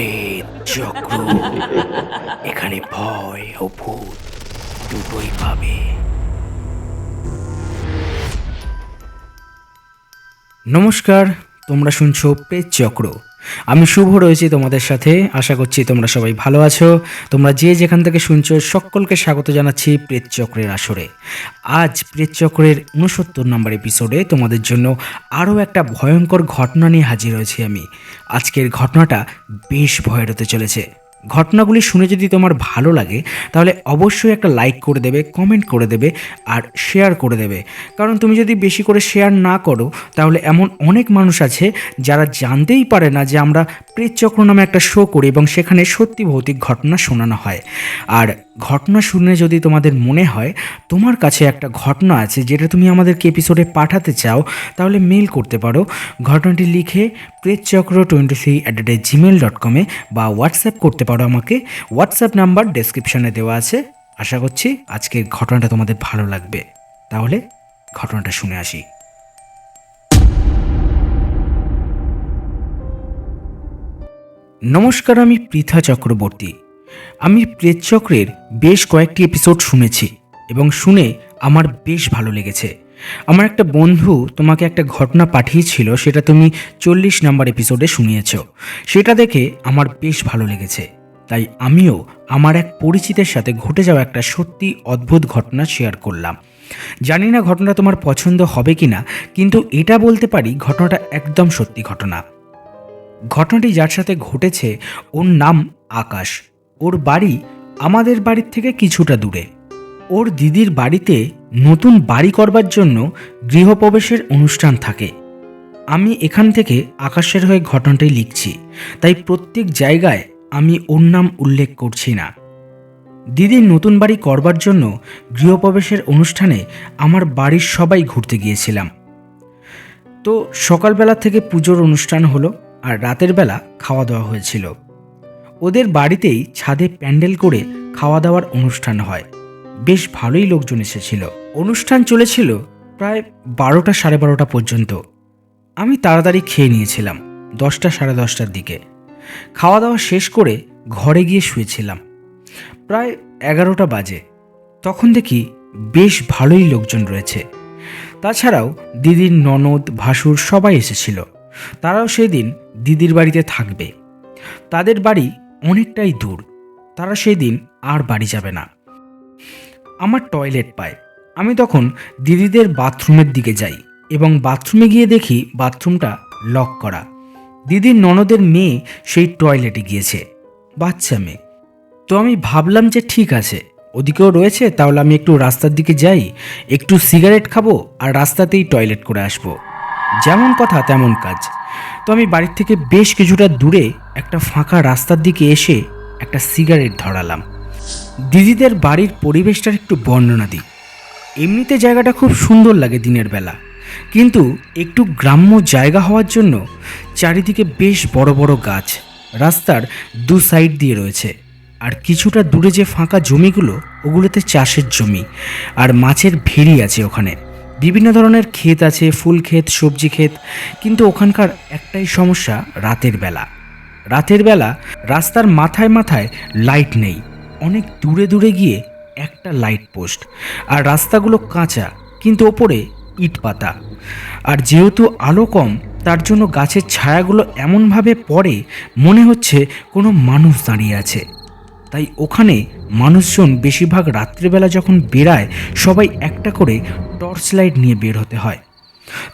প্রেত চক্র এখানে ভয় ও ভূত দুটোই পাবে। নমস্কার তোমরা শুনছো প্রেত চক্র। আমি শুভ রয়েছি তোমাদের সাথে। আশা করছি তোমরা সবাই ভালো আছো। তোমরা যে যেখান থেকে শুনছো, সকলকে স্বাগত জানাচ্ছি প্রেতচক্রের আসরে। আজ প্রেতচক্রের উনসত্তর নম্বর এপিসোডে তোমাদের জন্য আরও একটা ভয়ঙ্কর ঘটনা নিয়ে হাজির হয়েছি আমি। আজকের ঘটনাটা বেশ ভয়ের হতে চলেছে। ঘটনাগুলি শুনে যদি তোমার ভালো লাগে, তাহলে অবশ্যই একটা লাইক করে দেবে কমেন্ট করে দেবে আর শেয়ার করে দেবে। কারণ তুমি যদি বেশি করে শেয়ার না করো, তাহলে এমন অনেক মানুষ আছে যারা জানতেই পারে না যে আমরা প্রেতচক্র নামে একটা শো করি এবং সেখানে সত্যি ভৌতিক ঘটনা শোনানো হয়। আর ঘটনা শুনে যদি তোমাদের মনে হয়, তোমার কাছে একটা ঘটনা আছে যেটা তুমি আমাদেরকে এপিসোডে পাঠাতে চাও, তাহলে মেল করতে পারো। ঘটনাটি লিখে Pretchakra twenty three at the Gmail dot কমে বা হোয়াটসঅ্যাপ করতে পারো আমাকে। হোয়াটসঅ্যাপ নাম্বার ডেসক্রিপশানে দেওয়া আছে। আশা করছি আজকের ঘটনাটা তোমাদের ভালো লাগবে। তাহলে ঘটনাটা শুনে আসি। নমস্কার, আমি পৃথা চক্রবর্তী। আমি প্রেতচক্রের বেশ কয়েকটি এপিসোড শুনেছি এবং শুনে আমার বেশ ভালো লেগেছে। আমার একটা বন্ধু তোমাকে একটা ঘটনা পাঠিয়েছিল, সেটা তুমি চল্লিশ নাম্বার এপিসোডে শুনিয়েছ। সেটা দেখে আমার বেশ ভালো লেগেছে। তাই আমিও আমার এক পরিচিতের সাথে ঘটে যাওয়া একটা সত্যি অদ্ভুত ঘটনা শেয়ার করলাম। জানি না ঘটনা তোমার পছন্দ হবে কি না কিন্তু এটা বলতে পারি ঘটনাটা একদম সত্যি ঘটনা। ঘটনাটি যার সাথে ঘটেছে, ওর নাম আকাশ। ওর বাড়ি আমাদের বাড়ির থেকে কিছুটা দূরে। ওর দিদির বাড়িতে নতুন বাড়ি করবার জন্য গৃহপ্রবেশের অনুষ্ঠান থাকে। আমি এখান থেকে আকাশের হয়ে ঘটনাটি লিখছি, তাই প্রত্যেক জায়গায় আমি ওর নাম উল্লেখ করছি না। দিদির নতুন বাড়ি করবার জন্য গৃহপ্রবেশের অনুষ্ঠানে আমার বাড়ির সবাই ঘুরতে গিয়েছিলাম। তো সকালবেলা থেকে পুজোর অনুষ্ঠান হলো। আর রাতের বেলা খাওয়া দাওয়া হয়েছিল। ওদের বাড়িতেই ছাদে প্যান্ডেল করে খাওয়া দাওয়ার অনুষ্ঠান হয়। বেশ ভালোই লোকজন এসেছিল। অনুষ্ঠান চলেছিল প্রায় বারোটা সাড়ে বারোটা পর্যন্ত। আমি তাড়াতাড়ি খেয়ে নিয়েছিলাম দশটা সাড়ে দশটার দিকে। খাওয়া দাওয়া শেষ করে ঘরে গিয়ে শুয়েছিলাম। প্রায় এগারোটা বাজে। তখন দেখি বেশ ভালোই লোকজন রয়েছে। তাছাড়াও দিদির ননদ, ভাসুর সবাই এসেছিল। তারাও সেদিন দিদির বাড়িতে থাকবে। তাদের বাড়ি অনেকটাই দূর। তারা সেদিন আর বাড়ি যাবে না। আমার টয়লেট পায়। আমি তখন দিদিদের বাথরুমের দিকে যাই এবং বাথরুমে গিয়ে দেখি বাথরুমটা লক করা। দিদির ননদের মেয়ে সেই টয়লেটে গিয়েছে, বাচ্চা মেয়ে। তো আমি ভাবলাম যে ঠিক আছে, ওদিকেও রয়েছে, তাহলে আমি একটু রাস্তার দিকে যাই, একটু সিগারেট খাব আর রাস্তাতেই টয়লেট করে আসব। যেমন কথা তেমন কাজ। তো আমি বাড়ির থেকে বেশ কিছুটা দূরে একটা ফাঁকা রাস্তার দিকে এসে একটা সিগারেট ধরালাম। দিদিদের বাড়ির পরিবেশটার একটু বর্ণনা দিই। এমনিতে জায়গাটা খুব সুন্দর লাগে দিনের বেলা। কিন্তু একটু গ্রাম্য জায়গা হওয়ার জন্য চারিদিকে বেশ বড় বড় গাছ রাস্তার দু সাইড দিয়ে রয়েছে। আর কিছুটা দূরে যে ফাঁকা জমিগুলো, ওগুলোতে চাষের জমি আর মাছের ভেড়ি আছে ওখানে। বিভিন্ন ধরনের ক্ষেত আছে, ফুল ক্ষেত, সবজি ক্ষেত। কিন্তু ওখানকার একটাই সমস্যা, রাতের বেলা। রাতের বেলা রাস্তার মাথায় মাথায় লাইট নেই। অনেক দূরে দূরে গিয়ে একটা লাইট পোস্ট। আর রাস্তাগুলো কাঁচা, কিন্তু ওপরে ইট পাতা। আর যেহেতু আলো কম, তার জন্য গাছের ছায়াগুলো এমনভাবে পড়ে, মনে হচ্ছে কোনো মানুষ দাঁড়িয়ে আছে। তাই ওখানে মানুষজন বেশিরভাগ রাত্রিবেলা যখন বেরায় সবাই একটা করে টর্চ লাইট নিয়ে বের হতে হয়।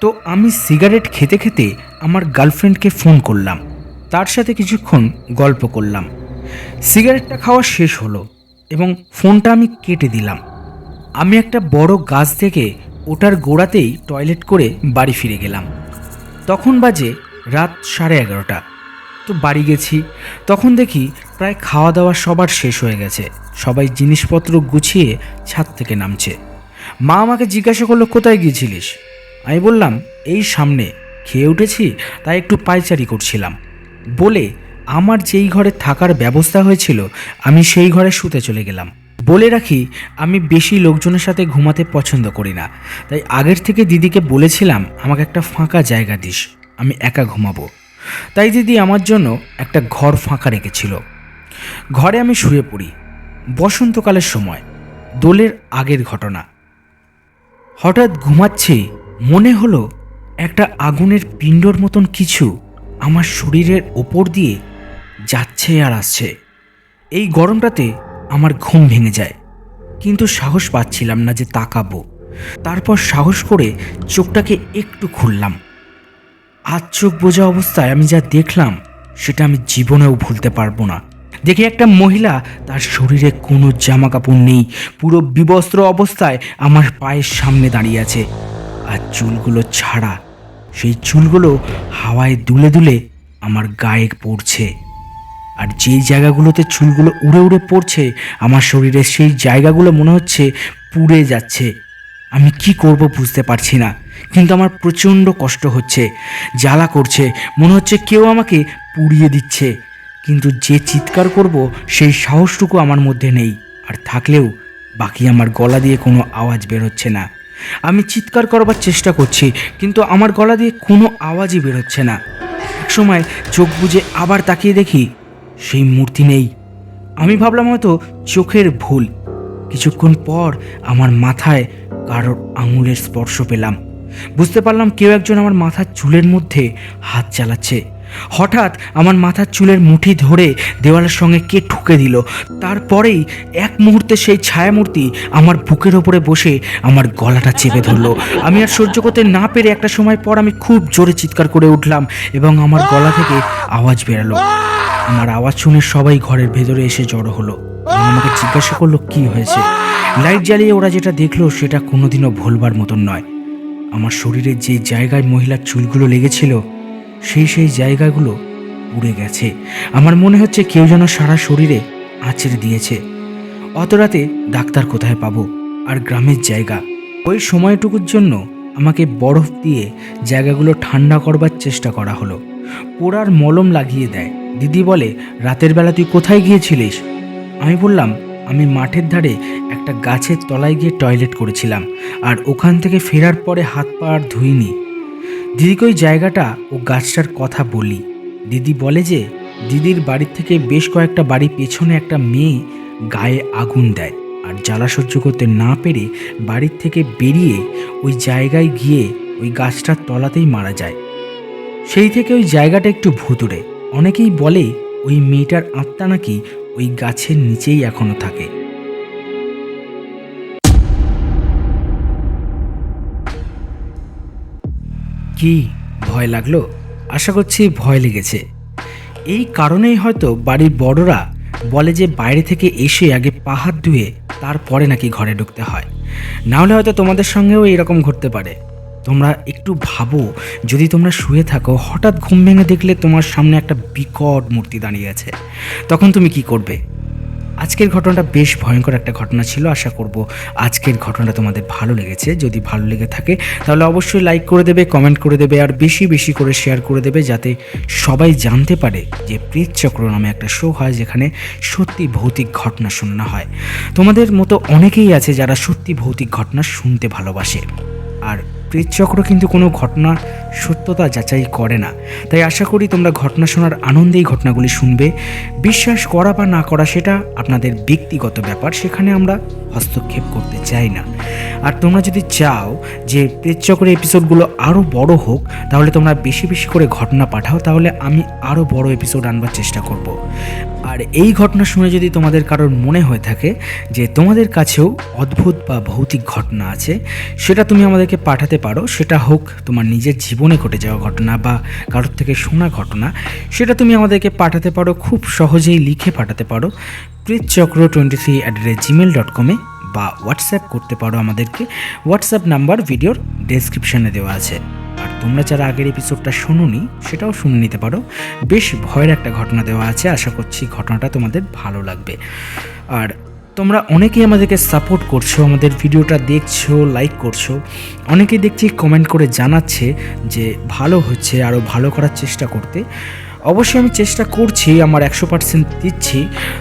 তো আমি সিগারেট খেতে খেতে আমার গার্লফ্রেন্ডকে ফোন করলাম। তার সাথে কিছুক্ষণ গল্প করলাম। সিগারেটটা খাওয়া শেষ হলো এবং ফোনটা আমি কেটে দিলাম। আমি একটা বড় গাছ থেকে ওটার গোড়াতেই টয়লেট করে বাড়ি ফিরে গেলাম। তখন বাজে রাত সাড়ে এগারোটা। তো বাড়ি গেছি। তখন দেখি প্রায় খাওয়া দাওয়া সবার শেষ হয়ে গেছে। সবাই জিনিসপত্র গুছিয়ে ছাদ থেকে নামছে। মা আমাকে জিজ্ঞাসা করল, কোথায় গিয়েছিলিস? আমি বললাম, এই সামনে। খেয়ে উঠেছি, তাই একটু পায়চারি করছিলাম। বলে আমার যেই ঘরে থাকার ব্যবস্থা হয়েছিল, আমি সেই ঘরে শুতে চলে গেলাম। বলে রাখি, আমি বেশি লোকজনের সাথে ঘুমাতে পছন্দ করি না। তাই আগের থেকে দিদিকে বলেছিলাম, আমাকে একটা ফাঁকা জায়গা দিস, আমি একা ঘুমাবো। তাই দিদি আমার জন্য একটা ঘর ফাঁকা রেখেছিল। ঘরে আমি শুয়ে পড়ি। বসন্তকালের সময়, দোলের আগের ঘটনা। হঠাৎ ঘুমাচ্ছি। মনে হলো একটা আগুনের পিণ্ডর মতন কিছু আমার শরীরের ওপর দিয়ে যাচ্ছে আর আসছে। এই গরমটাতে আমার ঘুম ভেঙে যায়। কিন্তু সাহস পাচ্ছিলাম না যে তাকাবো। তারপর সাহস করে চোখটাকে একটু খুললাম। আজ চোখ বোঝা অবস্থায় আমি যা দেখলাম, সেটা আমি জীবনেও ভুলতে পারব না। দেখি একটা মহিলা, তার শরীরে কোনো জামা কাপড় নেই, পুরো বিবস্ত্র অবস্থায় আমার পায়ের সামনে দাঁড়িয়ে আছে আর চুলগুলো ছাড়া। সেই চুলগুলো হাওয়ায় দুলে দুলে আমার গায়ে পড়ছে আর যেই জায়গাগুলোতে চুলগুলো উড়ে উড়ে পড়ছে, আমার শরীরে সেই জায়গাগুলো মনে হচ্ছে পুড়ে যাচ্ছে। আমি কি করব বুঝতে পারছি না, কিন্তু আমার প্রচণ্ড কষ্ট হচ্ছে, জ্বালা করছে, মনে হচ্ছে কেউ আমাকে পুড়িয়ে দিচ্ছে। কিন্তু যে চিৎকার করব, সেই সাহসটুকু আমার মধ্যে নেই। আর থাকলেও বাকি আমার গলা দিয়ে কোনো আওয়াজ বেরোচ্ছে না। আমি চিৎকার করবার চেষ্টা করছি, কিন্তু আমার গলা দিয়ে কোনো আওয়াজই বেরোচ্ছে না। একসময় চোখ বুজে আবার তাকিয়ে দেখি, সেই মূর্তি নেই। আমি ভাবলাম হয়তো চোখের ভুল। কিছুক্ষণ পর আমার মাথায় কারোর আঙুলের স্পর্শ পেলাম। বুঝতে পারলাম কেউ একজন আমার মাথার চুলের মধ্যে হাত চালাচ্ছে। হঠাৎ আমার মাথার চুলের মুঠি ধরে দেওয়ালের সঙ্গে কে ঠুকে দিল? তারপরেই এক মুহূর্তে সেই ছায়ামূর্তি আমার বুকের ওপরে বসে আমার গলাটা চেপে ধরলো। আমি আর সহ্য করতে না পেরে একটা সময় পর আমি খুব জোরে চিৎকার করে উঠলাম এবং আমার গলা থেকে আওয়াজ বেরালো। আমার আওয়াজ শুনে সবাই ঘরের ভেতরে এসে জড়ো হলো আমাকে জিজ্ঞাসা করল, কি হয়েছে? লাইট জ্বালিয়ে ওরা যেটা দেখল সেটা কোনোদিনও ভুলবার মতন নয়। আমার শরীরের যে জায়গায় মহিলার চুলগুলো লেগেছিল সেই সেই জায়গাগুলো উড়ে গেছে। আমার মনে হচ্ছে কেউ যেন সারা শরীরে আঁচড়ে দিয়েছে। অত রাতে ডাক্তার কোথায় পাবো? আর গ্রামের জায়গা। ওই সময়টুকুর জন্য আমাকে বরফ দিয়ে জায়গাগুলো ঠান্ডা করবার চেষ্টা করা হলো। পোড়ার মলম লাগিয়ে দেয়। দিদি বলে, রাতের বেলা তুই কোথায় গিয়েছিলিস? আমি বললাম, আমি মাঠের ধারে একটা গাছের তলায় গিয়ে টয়লেট করেছিলাম। আর ওখান থেকে ফেরার পরে হাত পা আর ধুইনি। দিদিকে ওই জায়গাটা ও গাছটার কথা বলি। দিদি বলে যে, দিদির বাড়ির থেকে বেশ কয়েকটা বাড়ি পেছনে একটা মেয়ে গায়ে আগুন দেয় আর জ্বালা সহ্য করতে না পেরে বাড়ির থেকে বেরিয়ে ওই জায়গায় গিয়ে ওই গাছটার তলাতেই মারা যায়। সেই থেকে ওই জায়গাটা একটু ভুতুরে অনেকেই বলে ওই মেয়েটার আত্মা নাকি ওই গাছের নিচেই এখনও থাকে। কি ভয় লাগল? আশা করছি ভয় লেগেছে। এই কারণেই হয়তো বাড়ির বড়রা বলে যে বাইরে থেকে এসে আগে পাহাড় ধুয়ে তারপরে নাকি ঘরে ঢুকতে হয়। না হলে হয়তো তোমাদের সঙ্গেও এরকম ঘটতে পারে। তোমরা একটু ভাবো, যদি তোমরা শুয়ে থাকো, হঠাৎ ঘুম ভেঙে দেখলে তোমার সামনে একটা বিকট মূর্তি দাঁড়িয়ে আছে। তখন তুমি কি করবে? আজকের ঘটনাটা বেশ ভয়ঙ্কর একটা ঘটনা ছিল, আশা করব আজকের ঘটনাটা তোমাদের ভালো লেগেছে। যদি ভালো লেগে থাকে, তাহলে অবশ্যই লাইক করে দেবে কমেন্ট করে দেবে, আর বেশি বেশি করে শেয়ার করে দেবে যাতে সবাই জানতে পারে যে প্রেত চক্র নামে একটা শো হয় যেখানে সত্যি ভৌতিক ঘটনা শোনা হয়। তোমাদের মতো অনেকেই আছে যারা সত্যি ভৌতিক ঘটনা শুনতে ভালোবাসে। আর প্রেতচক্র কিন্তু কোনো ঘটনার সত্যতা যাচাই করে না। তাই আশা করি তোমরা ঘটনা শোনার আনন্দেই ঘটনাগুলি শুনবে। বিশ্বাস করা বা না করা সেটা আপনাদের ব্যক্তিগত ব্যাপার, সেখানে আমরা হস্তক্ষেপ করতে চাই না। আর তোমরা যদি চাও যে প্রেতচক্রের এপিসোডগুলো আরও বড় হোক, তাহলে তোমরা বেশি বেশি করে ঘটনা পাঠাও, তাহলে আমি আরও বড় এপিসোড আনবার চেষ্টা করব। আর এই ঘটনা শুনে যদি তোমাদের কারোর মনে হয়ে থাকে যে তোমাদের কাছেও অদ্ভুত বা ভৌতিক ঘটনা আছে, সেটা তুমি আমাদেরকে পাঠাতে পারো। সেটা হোক তোমার নিজের জীবনে ঘটে যাওয়া ঘটনা বা কারোর থেকে শোনা ঘটনা, সেটা তুমি আমাদেরকে পাঠাতে পারো। খুব সহজেই লিখে পাঠাতে পারো। চক্র twenty three at the rate Gmail dot কমে বা হোয়াটসঅ্যাপ করতে পারো আমাদেরকে। হোয়াটসঅ্যাপ নাম্বার ভিডিওর ডেসক্রিপশানে দেওয়া আছে। তোমরা যারা আগের এপিসোডটা শোনোনি, সেটাও শুনে নিতে পারো। বেশ ভয়ের একটা ঘটনা দেওয়া আছে, আশা করছি ঘটনাটা তোমাদের ভালো লাগবে। আর তোমরা অনেকেই আমাদেরকে সাপোর্ট করছ, আমাদের ভিডিওটা দেখছ লাইক করছ। অনেকেই দেখছি কমেন্ট করে জানাচ্ছে যে ভালো হচ্ছে আরও ভালো করার চেষ্টা করতে। অবশ্যই আমি চেষ্টা করছি, আমার একশো পার্সেন্ট দিচ্ছি।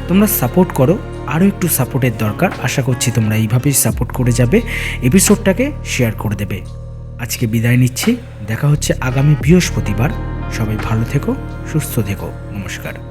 তোমরা সাপোর্ট করো আরও একটু সাপোর্টের দরকার। আশা করছি তোমরা এইভাবেই সাপোর্ট করে যাবে এপিসোডটাকে শেয়ার করে দেবে। আজকে বিদায় নিচ্ছি। দেখা হচ্ছে আগামী বৃহস্পতিবার। সবাই ভালো থেকো সুস্থ থেকো। নমস্কার।